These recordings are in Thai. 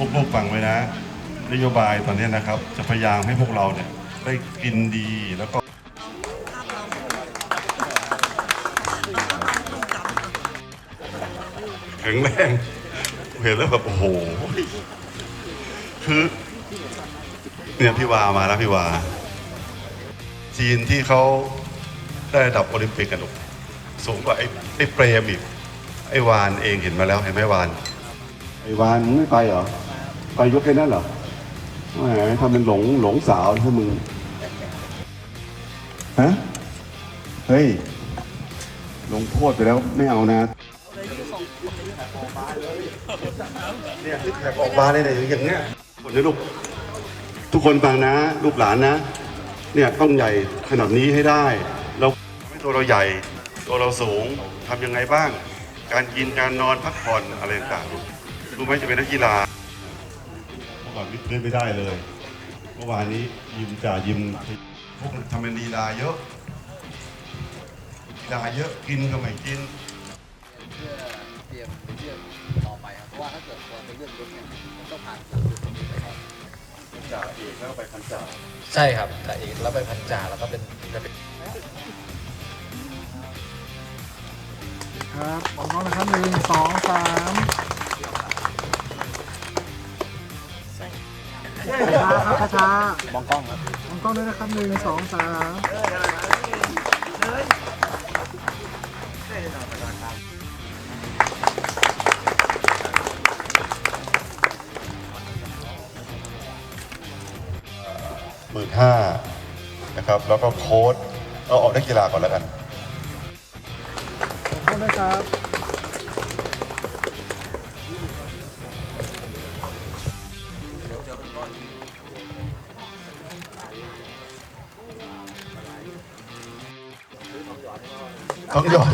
ลูกฟังไว้นะ นโยบายตอนนี้นะครับ จะพยายามให้พวกเราเนี่ยได้กินดีแล้วก็แข็งแรงเห็นแล้วแบบโอ้โห คือเนี่ยพี่วามาแล้วพี่วา จีนที่เขาได้ดับโอลิมปิกกันลูกสูงกว่าไอ้ไอ้เปรมอีกไอ้วานเองเห็นมาแล้วเห็นไหมวาน ไอ้วานมึงไม่ไปเหรอ ไปยกแค่นั้นเหรอแหมทำเป็นหลงหลงสาวถ้ามึงฮะเฮ้ยลงโทษไปแล้วไม่เอานะเนี่ยที่แขกออกมาเลยเนี่ยอย่างเงี้ยคนนี้ลูกทุกคนฟังนะ ลูกหลานนะ เนี่ยต้องใหญ่ขนาดนี้ให้ได้เราให้ตัวเราใหญ่ตัวเราสูงทำยังไงบ้าง การกินการนอนพักผ่อนอะไรต่างๆรู้ไหมจะเป็นนักกีฬาเมื่อ ก่อนวิทย์เล่นไม่ได้เลยเมื่อวานนี้ยิมจ่ายิมพวกทำเป็นลีลาเยอะลีลาเยอะกินก็ไม่กินเพื่อเตรียมในเรื่องต่อไปครับเพราะว่าถ้าเกิดตัวเป็นเรื่องรถเนี่ยมันต้องผ่านการดูตรงนี้ไปก่อนจ่าเอกแล้วไปพันจ่าใช่ครับแต่เอกแล้วไปพันจ่าแล้วก็เป็นจะเป็นครับมองกล้องนะครับหนึ่งสองสาม ช้าครับช้ามองกล้องครับมองกล้องด้วยนะครับหนึ่งสองสามหมื่นห้านะครับ แล้วก็โค้ดเอาออกนักกีฬาก่อนแล้วกันมองกล้องด้วยครับ ต้องหยอด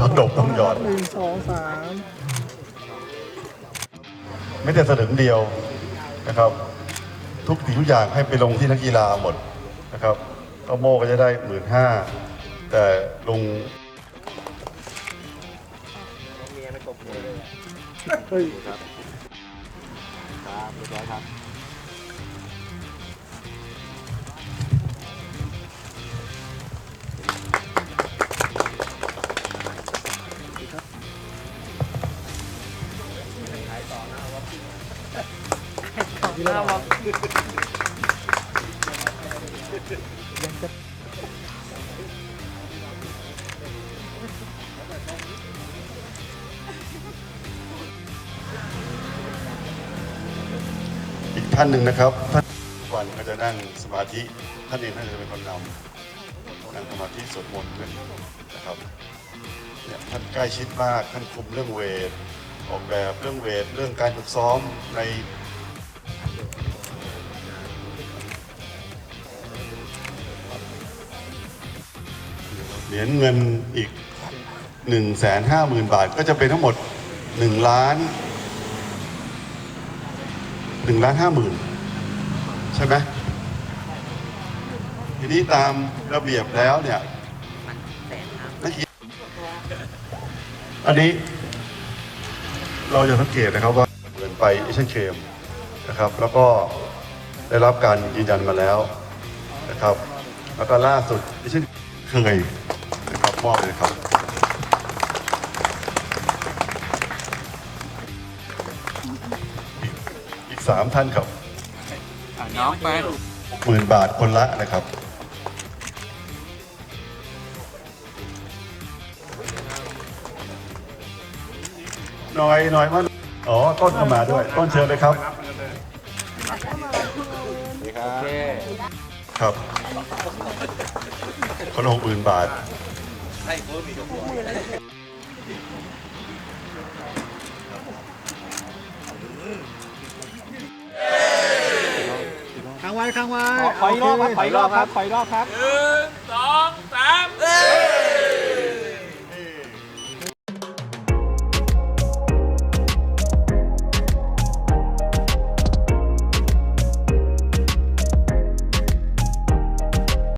ต้องดบต้องหยอด หนึ่งสองสามไม่แต่สลึงเดียวนะครับ ทุกสิ่งทุกอย่างให้ไปลงที่นักกีฬาหมดนะครับก็โม่ก็จะได้หมื่นห้าแต่ลงเฮ้ยอี กท่านหนึ่งนะครับท่านวันก็จะนั่งสมาธิท่านเองท่านจะเป็นคนนำนั่งสมาธิสวดมนต์กันนะครับเนี่ยท่านใกล้ชิดมากท่านคุมเรื่องเวทออกแบบเรื่องเวทเรื่องการฝึกซ้อมใน เหรียญเงินอีก1นึ่งแสนห้าหมื่นบาท ก็จะเป็นทั้งหมด1ล้าน1ล้านห้าหมื่นใช่ไหมทีนี้ตามระเบียบแล้วเนี่ยนักกีฬาอันนี้เราจะสังเกตนะครับว่าเหมือนไปเอเชียนเกมนะครับ แล้วก็ได้รับการยืนยันมาแล้วนะครับ แล้วก็ล่าสุดเอเชียนเคยนะครับ มอบเลยครับอีกอีกสามท่านครับน้องไปหมื่นบาทคนละนะครับ น้อยน้อยมากอ๋อ ต้นเข้ามาด้วย ต้นเชิญเลยครับโอเคครับคนละหกหมื่นบาท ค้างไว้ค้างไว้ขออีกรอบครับขออีกรอบครับขออีกรอบครับค